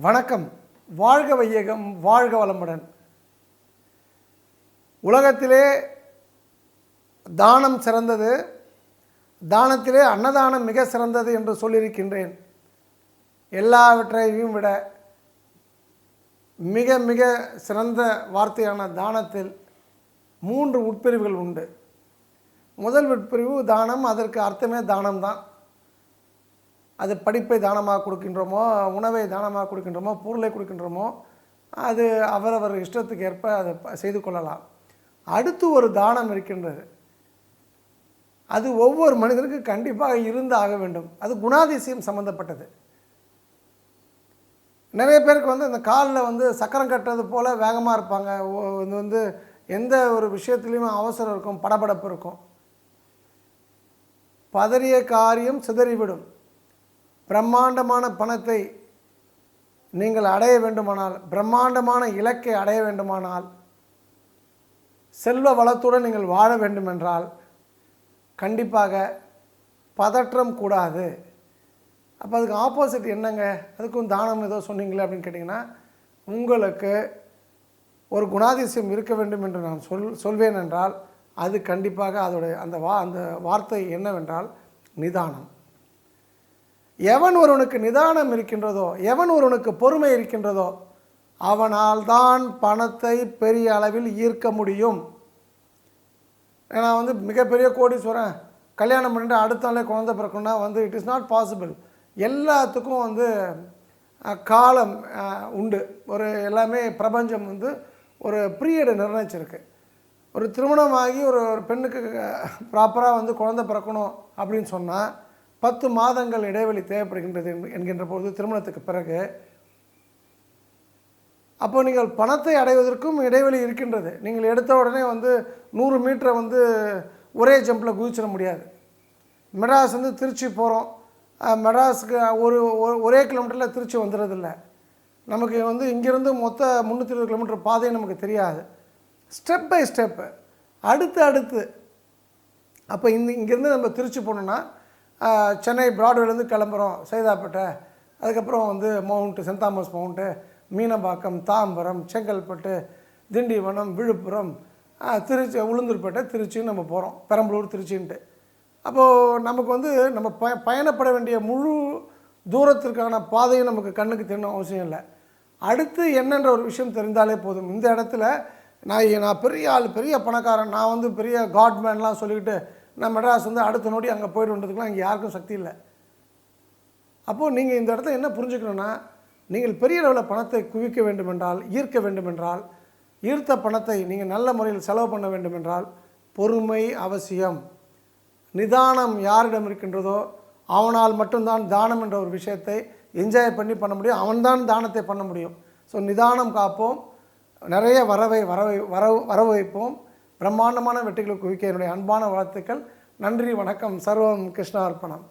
வணக்கம். வாழ்க வையகம் வாழ்க வளமுடன். உலகத்திலே தானம் சிறந்தது. தானத்திலே அன்னதானம் மிக சிறந்தது என்று சொல்லியிருக்கின்றேன். எல்லாவற்றையும் விட மிக மிக சிறந்த வார்த்தையான தானத்தில் மூன்று உட்பிரிவுகள் உண்டு. முதல் உட்பிரிவு தானம் அதற்கு அர்த்தமே தானம்தான். அது படிப்பை தானமாக கொடுக்கின்றோமோ உணவை தானமாக கொடுக்கின்றோமோ பொருளை கொடுக்கின்றோமோ அது அவரவர் இஷ்டத்துக்கு ஏற்ப அதை செய்து கொள்ளலாம். அடுத்து ஒரு தானம் இருக்கின்றது. அது ஒவ்வொரு மனிதனுக்கு கண்டிப்பாக இருந்து ஆக வேண்டும். அது குணாதிசயம் சம்மந்தப்பட்டது நிறைய பேருக்கு வந்து அந்த காலில் வந்து சக்கரம் கட்டுறது போல் வேகமாக இருப்பாங்க. இது வந்து எந்த ஒரு விஷயத்துலையும் அவசரம் இருக்கும் படபடப்பு இருக்கும். பதறிய காரியம் சிதறிவிடும். பிரம்மாண்டமான பணத்தை நீங்கள் அடைய வேண்டுமானால் பிரம்மாண்டமான இலக்கை அடைய வேண்டுமானால் செல்வ வளத்துடன் நீங்கள் வாழ வேண்டுமென்றால் கண்டிப்பாக பதற்றம் கூடாது. அப்போ அதுக்கு ஆப்போசிட் என்னங்க? அதுக்கும் தானம் ஏதோ சொன்னீங்களே அப்படின்னு கேட்டிங்கன்னா உங்களுக்கு ஒரு குணாதிசயம் இருக்க வேண்டும் என்று நான் சொல் சொல்வேன் என்றால் அது கண்டிப்பாக அதோடைய அந்த வா அந்த வார்த்தை என்னவென்றால் நிதானம். எவன் ஒருவனுக்கு நிதானம் இருக்கின்றதோ எவன் ஒருவனுக்கு பொறுமை இருக்கின்றதோ அவனால் தான் பணத்தை பெரிய அளவில் ஈர்க்க முடியும். ஏன்னா வந்து மிகப்பெரிய கோடீஸ்வரன். கல்யாணம் பண்ணிட்டு அடுத்த நாளே குழந்தை பிறக்கணும்னா வந்து இட் இஸ் நாட் பாசிபிள் எல்லாத்துக்கும் வந்து காலம் உண்டு. ஒரு எல்லாமே பிரபஞ்சம் வந்து ஒரு பீரியடை நிர்ணயிச்சிருக்கு. ஒரு திருமணமாகி ஒரு ஒரு பெண்ணுக்கு ப்ராப்பராக வந்து குழந்தை பிறக்கணும் அப்படின்னு சொன்னால் பத்து மாதங்கள் இடைவெளி தேவைப்படுகின்றது என்கின்ற பொழுது திருமணத்துக்கு பிறகு. அப்போ நீங்கள் பணத்தை அடைவதற்கும் இடைவெளி இருக்கின்றது. நீங்கள் எடுத்த உடனே வந்து நூறு மீட்டரை வந்து ஒரே ஜம்பில் குதிச்சிட முடியாது. மெட்ராஸ் வந்து திருச்சி போகிறோம் மெட்ராஸுக்கு ஒரு ஒரே கிலோமீட்டரில் திருச்சி வந்துடுறதில்ல நமக்கு வந்து இங்கேருந்து மொத்த முந்நூற்றி இருபது கிலோமீட்டர் பாதை நமக்கு தெரியாது. Step by step. அடுத்து அடுத்து. அப்போ இந்த இங்கேருந்து நம்ம திருச்சி போனோன்னா சென்னை பிராட்வேலேருந்து கிளம்புறோம் சைதாப்பேட்டை. அதுக்கப்புறம் வந்து Mount Saint Thomas Mount Meenambakkam Tambaram Chengalpattu Tindivanam Villupuram Trichy Ulundurpet திருச்சின்னு நம்ம போகிறோம் பெரம்பலூர் திருச்சின்ட்டு. அப்போது நமக்கு வந்து நம்ம ப பயணப்பட வேண்டிய முழு தூரத்திற்கான பாதையும் நமக்கு கண்ணுக்கு தெரியணும் அவசியம் இல்லை. அடுத்து என்னன்ற ஒரு விஷயம் தெரிந்தாலே போதும். இந்த இடத்துல நான் நான் பெரிய ஆள் பெரிய பணக்காரன் நான் வந்து பெரிய காட்மேன்லாம் சொல்லிக்கிட்டு நான் மெட்ராஸ் வந்து அடுத்த நோடி அங்கே போய்டுன்றதுக்குலாம் இங்கே யாருக்கும் சக்தி இல்லை. அப்போது நீங்கள் இந்த இடத்துல என்ன புரிஞ்சுக்கணுன்னா நீங்கள் பெரிய அளவில் பணத்தை குவிக்க வேண்டுமென்றால் ஈர்க்க வேண்டுமென்றால் ஈர்த்த பணத்தை நீங்கள் நல்ல முறையில் செலவு பண்ண வேண்டுமென்றால் பொறுமை அவசியம். நிதானம் யாரிடம் இருக்கின்றதோ அவனால் மட்டும்தான் தானம் என்ற ஒரு விஷயத்தை என்ஜாய் பண்ணி பண்ண முடியும். அவன்தான் தானத்தை பண்ண முடியும். ஸோ நிதானம் காப்போம். நிறைய வரவை வரவை வரவு வரவு வைப்போம். பிரம்மாண்டமான வெற்றிகளை குவிக்க என்னுடைய அன்பான வாழ்த்துக்கள். நன்றி வணக்கம். சர்வம் கிருஷ்ணார்ப்பணம்.